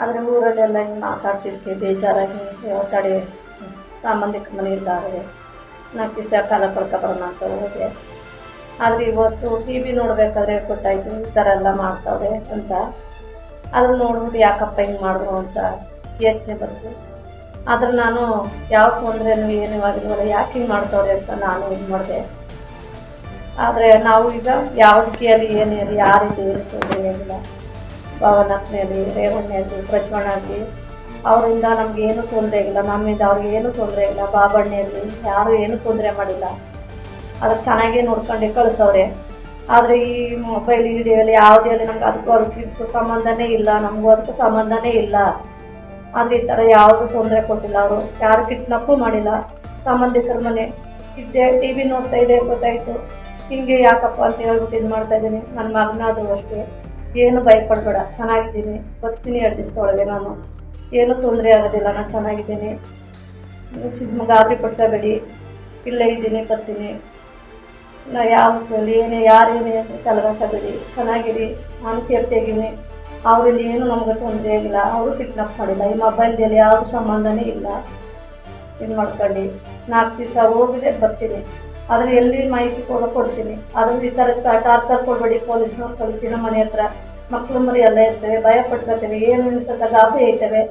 ಆದರೆ ಊರಲ್ಲೆಲ್ಲ ಹಿಂಗೆ ಮಾತಾಡ್ತಿರ್ತೀವಿ ಬೇಜಾರಾಗಿ ತಡೆ ಮನೆ ಇದ್ದಾರೆ ನಾಲ್ಕು ದಿವಸ ಕಾಲ ಕಳ್ಕೊಬರೋಣ ಅಂತ ಹೋದೆ. ಆದರೆ ಇವತ್ತು ಟಿ ವಿ ನೋಡಬೇಕಾದ್ರೆ ಗೊತ್ತಾಯಿತು, ಈ ಥರ ಎಲ್ಲ ಮಾಡ್ತಾವ್ರೆ ಅಂತ. ಅದನ್ನು ನೋಡ್ಬಿಟ್ಟು ಯಾಕಪ್ಪ ಹಿಂಗೆ ಮಾಡಿದ್ರು ಅಂತ ಯೋಚನೆ ಬರ್ತು ಆದ್ರೆ ನಾನು ಯಾವ ತೊಂದರೆನೂ ಏನೂ ಆಗಿಲ್ವಲ್ಲ ಯಾಕೆ ಹಿಂಗೆ ಮಾಡ್ತಾವ್ರೆ ಅಂತ ನಾನು ಇದು ಮಾಡಿದೆ. ಆದರೆ ನಾವು ಈಗ ಯಾವುದಕ್ಕೆ ಅಲ್ಲಿ ಏನೇ ಇರಲಿ ಯಾರಿಗೆ ಏನು ತೊಂದರೆ ಆಗಿಲ್ಲ ಭವನತ್ನಲ್ಲಿ ರೇವಣ್ಣಲ್ಲಿ ಆಗಲಿ ಅವರಿಂದ ನಮ್ಗೆ ಏನೂ ತೊಂದರೆ ಇಲ್ಲ. ನಮ್ಮಿಂದ ಅವ್ರಿಗೆ ಏನೂ ತೊಂದರೆ ಇಲ್ಲ. ಬಾಬಣ್ಣೆಯಲ್ಲಿ ಯಾರೂ ಏನೂ ತೊಂದರೆ ಮಾಡಿಲ್ಲ. ಅದು ಚೆನ್ನಾಗೇ ನೋಡ್ಕೊಂಡು ಕಳಿಸವ್ರೆ. ಆದರೆ ಈ ಮೊಬೈಲ್ ವಿಡಿಯೋಲಿ ಯಾವುದೇ ಅಲ್ಲಿ ನಮ್ಗೆ ಅದಕ್ಕೂ ಅದಕ್ಕೆ ಇದಕ್ಕೂ ಸಂಬಂಧನೇ ಇಲ್ಲ. ನಮಗೂ ಅದಕ್ಕೂ ಸಂಬಂಧನೇ ಇಲ್ಲ. ಆದರೆ ಈ ಥರ ಯಾವುದೂ ತೊಂದರೆ ಕೊಟ್ಟಿಲ್ಲ ಅವರು. ಯಾರು ಕಿಡ್ನಪ್ಪು ಮಾಡಿಲ್ಲ. ಸಂಬಂಧಿಕರ ಮನೆ ಇದ್ದೆ, ಟಿ ವಿ ನೋಡ್ತಾ ಇದೆ ಗೊತ್ತಾಯಿತು. ಹಿಂಗೆ ಯಾಕಪ್ಪ ಅಂತ ಹೇಳ್ಬಿಟ್ಟು ಇದು ಮಾಡ್ತಾ ಇದ್ದೀನಿ. ನನ್ನ ಮಗನಾದರೂ ಅಷ್ಟೇ. ಏನು ಭಯಪಡಬೇಡ, ಚೆನ್ನಾಗಿದ್ದೀನಿ. ಬರ್ತೀನಿ ಎರಡು ದಿವಸದೊಳಗೆ ನಾನು. ಏನೂ ತೊಂದರೆ ಆಗೋದಿಲ್ಲ, ನಾನು ಚೆನ್ನಾಗಿದ್ದೀನಿ. ನೀವು ಗಾಬರಿ ಪಡ್ಕೋಬೇಡಿ ಇಲ್ಲೇ ಇದ್ದೀನಿ, ಬರ್ತೀನಿ. ನಾ ಯಾವ ಏನೇ ಯಾರೇನೇ ತಲೆಗಾಸಬೇಡಿ ಚೆನ್ನಾಗಿರಿ, ನಾನು ಸೇಫ್ಟಿಯಾಗಿನಿ ಅವರಲ್ಲಿ ಏನು ನಮ್ಗೆ ತೊಂದರೆ ಆಗಿಲ್ಲ ಅವರು ಕಿಡ್ನಾಪ್ ಮಾಡಿಲ್ಲ. ಈ ಮೊಬೈಲ್ದಲ್ಲಿ ಯಾವ ಸಂಬಂಧನೇ ಇಲ್ಲ. ಇದು ಮಾಡ್ಕೊಂಡು ನಾಲ್ಕು ದಿವಸ ಹೋಗಿದೆ, ಬರ್ತೀನಿ. ಆದರೆ ಎಲ್ಲಿ ಮಾಹಿತಿ ಕೂಡ ಕೊಡ್ತೀನಿ. ಆದ್ರೆ ಈ ಥರ ಟಾರ್ಚರ್ ಕೊಡಬೇಡಿ ಪೊಲೀಸ್ನವ್ರು ಕಳಿಸಿ ನಮ್ಮ ಮನೆ ಹತ್ರ. ಮಕ್ಕಳು ಮರಿ ಎಲ್ಲ ಇರ್ತವೆ, ಭಯ ಪಟ್ಕೋತೇವೆ, ಏನು ಅಂತ ಗಾಬರಿ ಐತವೆ.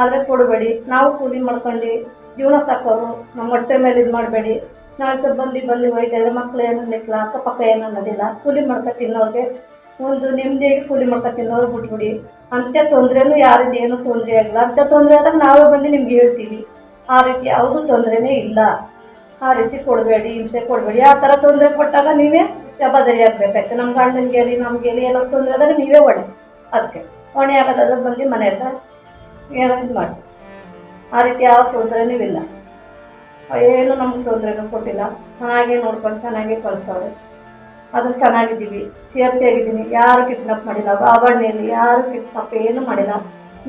ಆದರೆ ಕೊಡಬೇಡಿ. ನಾವು ಕೂಲಿ ಮಾಡ್ಕೊಂಡು ಜೀವನ ಸಾಕೋರು, ನಮ್ಮ ಹೊಟ್ಟೆ ಮೇಲೆ ಇದು ಮಾಡಬೇಡಿ. ನಾಳೆ ಸ್ವಲ್ಪ ಬಂದು ಬಂದು ಹೋಯ್ತಾರೆ ಮಕ್ಳು ಏನು ಅನ್ನಿಕ್ಲ ಅಕ್ಕಪಕ್ಕ ಏನು ಅನ್ನೋದಿಲ್ಲ ಕೂಲಿ ಮಾಡ್ಕೊ ತಿನ್ನೋರಿಗೆ ಒಂದು ನೆಮ್ಮದಿಯಾಗಿ ಕೂಲಿ ಮಾಡ್ಕೊ ತಿನ್ನೋರು ಬಿಟ್ಬಿಡಿ. ಅಂತ ತೊಂದರೆನೂ ಯಾರಿದ್ದು ಏನೂ ತೊಂದರೆ ಆಗಿಲ್ಲ ಅಂಥ ತೊಂದರೆ ಆದಾಗ ನಾವೇ ಬಂದು ನಿಮ್ಗೆ ಹೇಳ್ತೀವಿ. ಆ ರೀತಿ ಯಾವುದೂ ತೊಂದರೆನೇ ಇಲ್ಲ. ಆ ರೀತಿ ಕೊಡಬೇಡಿ, ಹಿಂಸೆ ಕೊಡಬೇಡಿ. ಆ ಥರ ತೊಂದರೆ ಕೊಟ್ಟಾಗ ನೀವೇ ಜವಾಬ್ದಾರಿ ಆಗಬೇಕಾಯ್ತು. ನಮ್ಮ ಗಂಡನಿಗೆ ರೀ ನಮಗೆ ರೀ ಏನೋ ತೊಂದರೆ ಆದರೆ ನೀವೇ ಹೊಣೆ ಅದಕ್ಕೆ ಹೊಣೆ ಆಗೋದಾದ್ರೆ ಬಂದು ಮನೆ ಹತ್ರ ಏನೋ ಇದು ಮಾಡಿ. ಆ ರೀತಿ ಯಾವ ತೊಂದರೆನೂ ಇಲ್ಲ. ಏನು ನಮ್ಗೆ ತೊಂದರೆನೂ ಕೊಟ್ಟಿಲ್ಲ. ಚೆನ್ನಾಗೇ ನೋಡ್ಕೊಂಡು ಚೆನ್ನಾಗಿ ಕಳಿಸೋರು ಅದು ಚೆನ್ನಾಗಿದ್ದೀವಿ. ಸೇಫ್ಟಿ ಆಗಿದ್ದೀನಿ. ಯಾರು ಕಿಡ್ನಾಪ್ ಮಾಡಿಲ್ಲ. ಬಾಬಣ್ಣೆಯಲ್ಲಿ ಯಾರು ಕಿಡ್ನಾಪ್ ಏನು ಮಾಡಿಲ್ಲ.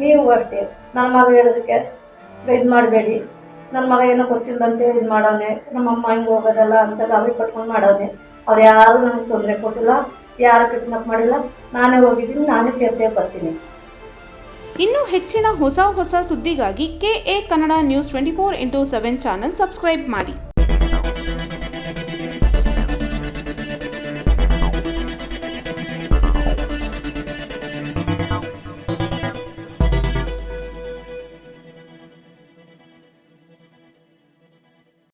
ನೀವು ಅಷ್ಟೇ. ನನ್ನ ಮಗ ಹೇಳೋದಕ್ಕೆ ಇದು ಮಾಡಬೇಡಿ. ನನ್ನ ಮಗ ಏನೋ ಗೊತ್ತಿಲ್ಲದಂತೆ ಇದು ಮಾಡೋನೆ, ನಮ್ಮಮ್ಮ ಹಿಂಗೆ ಹೋಗೋದಲ್ಲ ಅಂತ ಗಾಬರಿ ಪಟ್ಕೊಂಡು ಮಾಡೋನೆ. ಅವ್ರು ಯಾರು ನನಗೆ ತೊಂದರೆ ಕೊಟ್ಟಿಲ್ಲ, ಯಾರು ಕಿಡ್ನಾಪ್ ಮಾಡಿಲ್ಲ, ನಾನೇ ಹೋಗಿದ್ದೀನಿ, ನಾನೇ ಸೇರ್ತೇ ಬರ್ತೀನಿ. ಇನ್ನು ಹೆಚ್ಚಿನ ಹೊಸ ಹೊಸ ಸುದ್ದಿಗಾಗಿ K A Kannada news twenty four into seven channel subscribe ಮಾಡಿ.